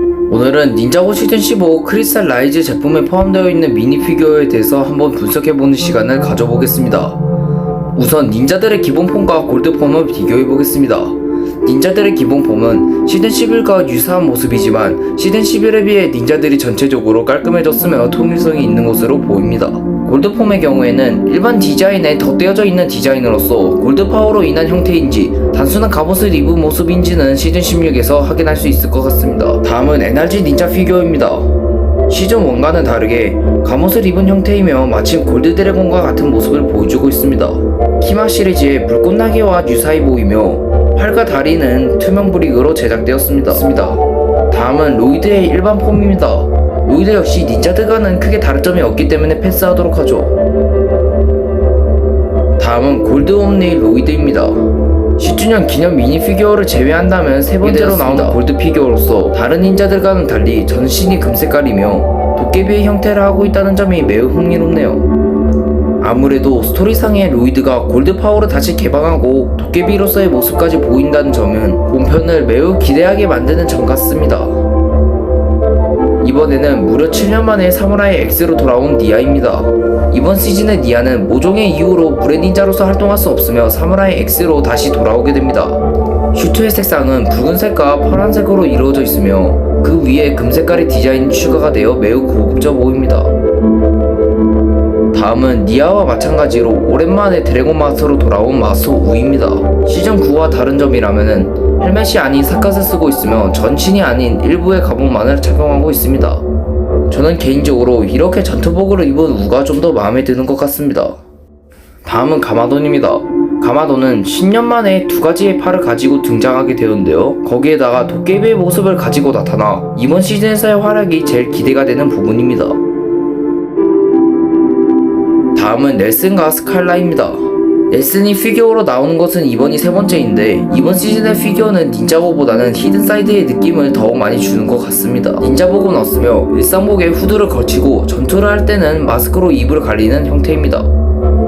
오늘은 닌자고 시즌 15 크리스탈 라이즈 제품에 포함되어 있는 미니 피규어에 대해서 한번 분석해보는 시간을 가져보겠습니다. 우선 닌자들의 기본 폼과 골드 폼을 비교해보겠습니다. 닌자들의 기본 폼은 시즌 11과 유사한 모습이지만 시즌 11에 비해 닌자들이 전체적으로 깔끔해졌으며 통일성이 있는 것으로 보입니다. 골드폼의 경우에는 일반 디자인에 덧대어져 있는 디자인으로서 골드 파워로 인한 형태인지 단순한 갑옷을 입은 모습인지는 시즌 16에서 확인할 수 있을 것 같습니다. 다음은 NRG 닌자 피규어입니다. 시즌 1과는 다르게 갑옷을 입은 형태이며 마침 골드 드래곤과 같은 모습을 보여주고 있습니다. 키마 시리즈의 불꽃나게와 유사해 보이며 팔과 다리는 투명 브릭으로 제작되었습니다. 다음은 로이드의 일반 폼입니다. 로이드 역시 닌자들과는 크게 다른 점이 없기 때문에 패스하도록 하죠. 다음은 골드 옴니 로이드입니다. 10주년 기념 미니 피규어를 제외한다면 세 번째로 나오는 골드 피규어로서 다른 닌자들과는 달리 전신이 금색깔이며 도깨비의 형태를 하고 있다는 점이 매우 흥미롭네요. 아무래도 스토리상의 로이드가 골드 파워를 다시 개방하고 도깨비로서의 모습까지 보인다는 점은 본편을 매우 기대하게 만드는 점 같습니다. 이번에는 무려 7년 만에 사무라이 X로 돌아온 니아입니다. 이번 시즌의 니아는 모종의 이유로 물의 닌자로서 활동할 수 없으며 사무라이 X로 다시 돌아오게 됩니다. 슈트의 색상은 붉은색과 파란색으로 이루어져 있으며 그 위에 금색깔의 디자인이 추가가 되어 매우 고급져 보입니다. 다음은 니아와 마찬가지로 오랜만에 드래곤 마스터로 돌아온 마스터 우입니다. 시즌 9와 다른 점이라면은 헬멧이 아닌 사카스 쓰고 있으며 전신이 아닌 일부의 갑옷만을 착용하고 있습니다. 저는 개인적으로 이렇게 전투복을 입은 우가 좀 더 마음에 드는 것 같습니다. 다음은 가마돈입니다. 가마돈은 10년 만에 두 가지의 팔을 가지고 등장하게 되었는데요. 거기에다가 도깨비의 모습을 가지고 나타나 이번 시즌에서의 활약이 제일 기대가 되는 부분입니다. 다음은 넬슨과 스칼라입니다. 넬슨이 피규어로 나오는 것은 이번이 세 번째인데 이번 시즌의 피규어는 닌자복보다는 히든사이드의 느낌을 더욱 많이 주는 것 같습니다. 닌자복은 없으며 일상복에 후드를 걸치고 전투를 할 때는 마스크로 입을 가리는 형태입니다.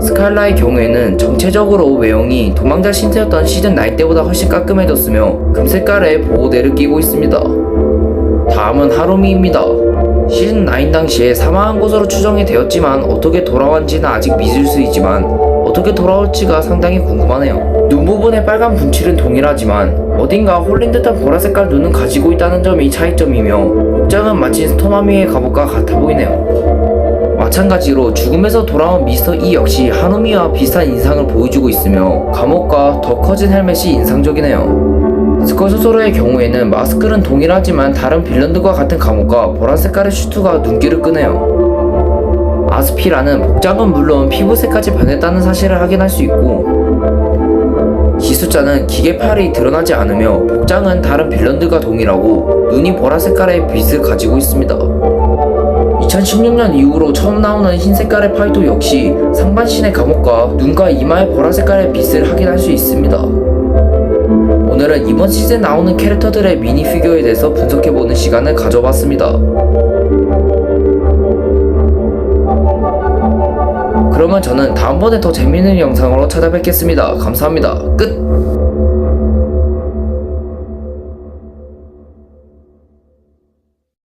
스칼라의 경우에는 전체적으로 외형이 도망자 신세였던 시즌 9 때보다 훨씬 깔끔해졌으며 금색깔의 보호대를 끼고 있습니다. 다음은 하루미입니다. 시즌 9 당시에 사망한 것으로 추정이 되었지만 어떻게 돌아왔는지는 아직 미술수이지만 어떻게 돌아올지가 상당히 궁금하네요. 눈 부분의 빨간 분칠은 동일하지만 어딘가 홀린 듯한 보라색깔 눈은 가지고 있다는 점이 차이점이며 복장은 마치 스토마미의 갑옷과 같아 보이네요. 마찬가지로 죽음에서 돌아온 미스터 E 역시 하누미와 비슷한 인상을 보여주고 있으며 감옥과 더 커진 헬멧이 인상적이네요. 스커소소로의 경우에는 마스크는 동일하지만 다른 빌런들과 같은 감옥과 보라 색깔의 슈트가 눈길을 끄네요. 아스피라는 복장은 물론 피부색까지 변했다는 사실을 확인할 수 있고 기수자는 기계팔이 드러나지 않으며 복장은 다른 빌런들과 동일하고 눈이 보라 색깔의 빛을 가지고 있습니다. 2016년 이후로 처음 나오는 흰 색깔의 파이도 역시 상반신의 감옥과 눈과 이마의 보라 색깔의 빛을 확인할 수 있습니다. 오늘은 이번 시즌 나오는 캐릭터들의 미니 피규어에 대해서 분석해보는 시간을 가져봤습니다. 그러면 저는 다음번에 더 재밌는 영상으로 찾아뵙겠습니다. 감사합니다. 끝!